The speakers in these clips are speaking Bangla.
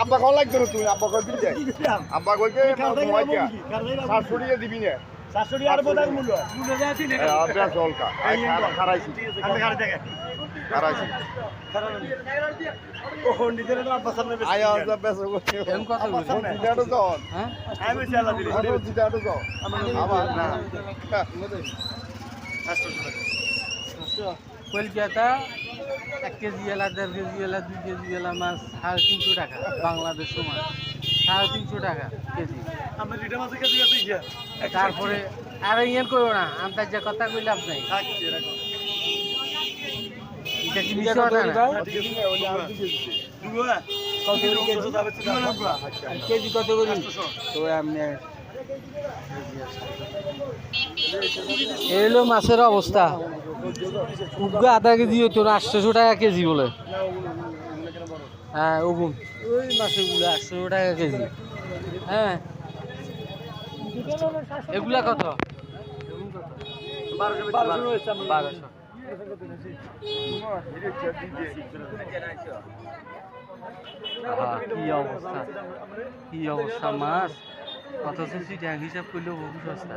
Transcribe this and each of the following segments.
আব্বা কল লাগতো না তুই আব্বা কই দিবি আব্বা কইকে মোবাইল সাতশো টাকা দিবি না। আব্বা জলকা খারাইছি খারাইছি আয়া আব্বা বেশ এম কত বলছে? জিটাটো জন। হ্যাঁ। আরও জিটাটো জন কলকাতা এক কেজি এলা দেড় কেজি এলা দুই কেজি এলা মাছ সাড়ে তিনশো টাকা বাংলাদেশ মাছ। সাড়ে তিনশো টাকা কেজি। তারপরে আর ইয়ান করো না আন্তাজ যে কথা কইলে আপনার এটা কি মিশে কথা না কেজি। কত করে? তো এলো মাছের অবস্থা। উগা আধা কেজি হতো আটশোশো টাকা কেজি বলে। হ্যাঁ ওগুন ওই মাছেরগুলো আটশোশো টাকা কেজি। হ্যাঁ। এগুলা কত? বারোশো কি অবস্থা? কি অবস্থা মাছ? অথচ হিসাব করলেও বহু সস্তা।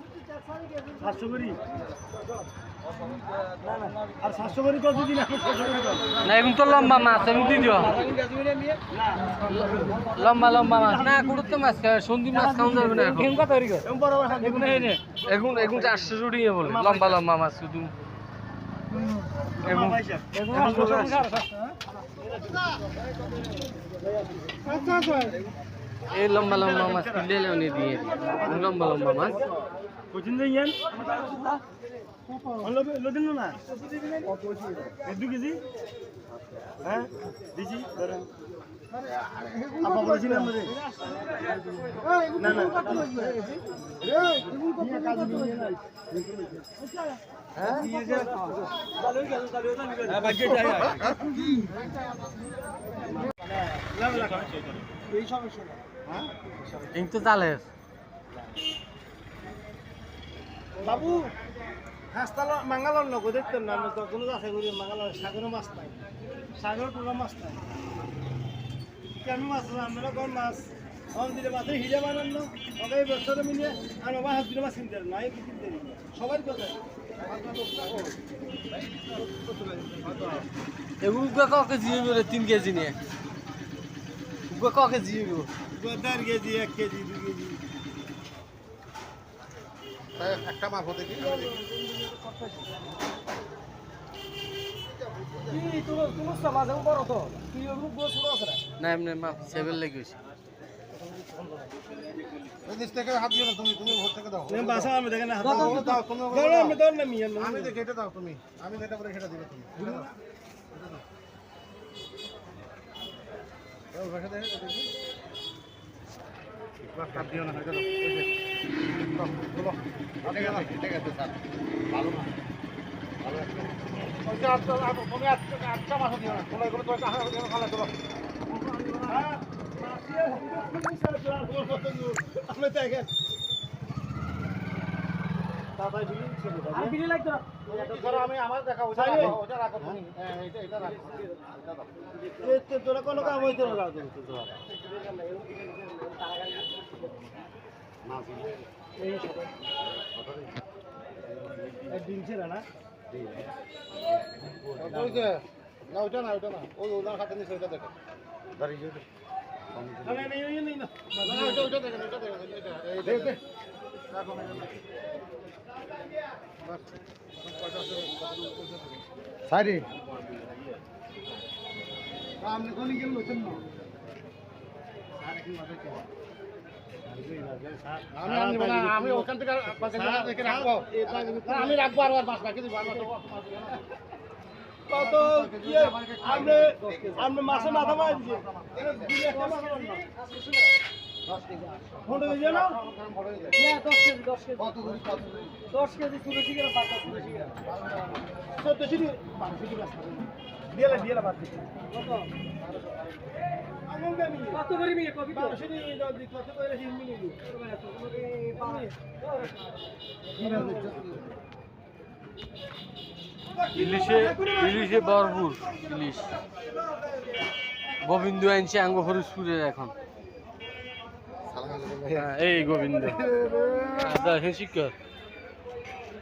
হ্যাঁ হুম আর সাতশো করে কত দিন করে না এখন তো লম্বা মাছ আমি দিয়ে দিও। লম্বা লম্বা মাছ। না কুড়ুর তো মাছ সন্ধি মাছ খাওয়া যাবে না এখন। কত এখন এখন চারশো জুড়িয়ে বলে লম্বা লম্বা মাছ শুধু। এখন এই লম্বা লম্বা মাছ কিনলে লেওনে দিয়ে দিই লম্বা লম্বা মাছ। কোচিন যাইয়েন অন্য লদিন না দু কেজি? হ্যাঁ দিছি ধরেন। আপা বলেছিলেন? আমাদের না না। হ্যাঁ? এই তো চালের বাবু হাসতাল মাঙ্গালন নগো দেখতেন না কোনো আছে করি মাঙ্গালন সাগরে মাছ নাই। সাগর টোলা মাছ নাই। কেন মাছ আমরা কোন মাছ অন দিলে মাছের হিরে বানান না। ওকে ব্যবসাটা মিলিয়ে আর বাবা হাত দিলে মাছ কিনতে না এই কিনতে সবাই কথা এগুলো তিন কেজি নিয়ে। ক কেজি দেড় কেজি এক কেজি দু কেজি একটা মাছ হতে কি না এমনি মাপ সেভেন লেগে গেছে হাত দিও তুমি তুমি ভোট থেকে দাও বাসা আমি দেখেন হাত দাও তুমি দাও আমি দাও না দেখে এটা দাও তুমি আমি দিবে তুমি দেখে এটা দাও এই আপনি দেখেন আমি আমার দেখা ওটা রাখো, তুমি হ্যাঁ, এটা এটা রাখো। দাও। তোরা কোনো কাম হইতে না এই ছিল না? হইছে না ওইটা না ওইটা না। ওই ওনার হাতে নিচে ওইটা দেখেন। দাঁড়িয়ে না, আমি ওখান থেকে রাখব আমি রাখব আর আর বাস বাকি দিব আর বাস কত আপনি মাসে মাথা মার দশ কেজি চোদ্দশো কত করে মিলে কবি বারোশো কত করে মিলে ইলিশে ইলিশে ভরপুর ইলিশ। গোবিন্দ আনছে আঙ্গ ফরিদপুরের এখন। হ্যাঁ, এই গোবিন্দ। দেখে শিক্ষক।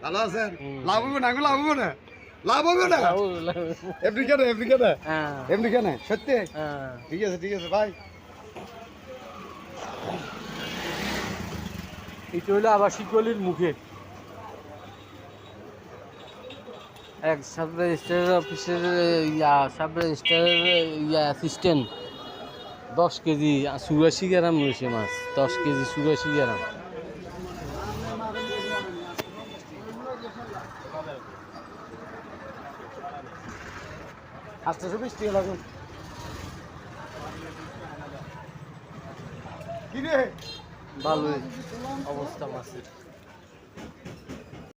ভালো আছেন? লাভ না লাভ না? লাভ হবে না? এমনি কেন এমনি কেন হ্যাঁ। এমনি কেন সত্যি? হ্যাঁ। ঠিক আছে ঠিক আছে ভাই এটা হলো আবাসিক গলির মুখে। এক সাব রেজিস্ট্রার অফিসের ইয়া সাব রেজিস্ট্রারের ইয়া অ্যাসিস্ট্যান্ট দশ কেজি চুরাশি গ্রাম রয়েছে মাছ দশ কেজি চুরাশি গ্রাম। আটশোশো বিশ টাকা লাগুন কিরে? ভালোই অবস্থা মাছের।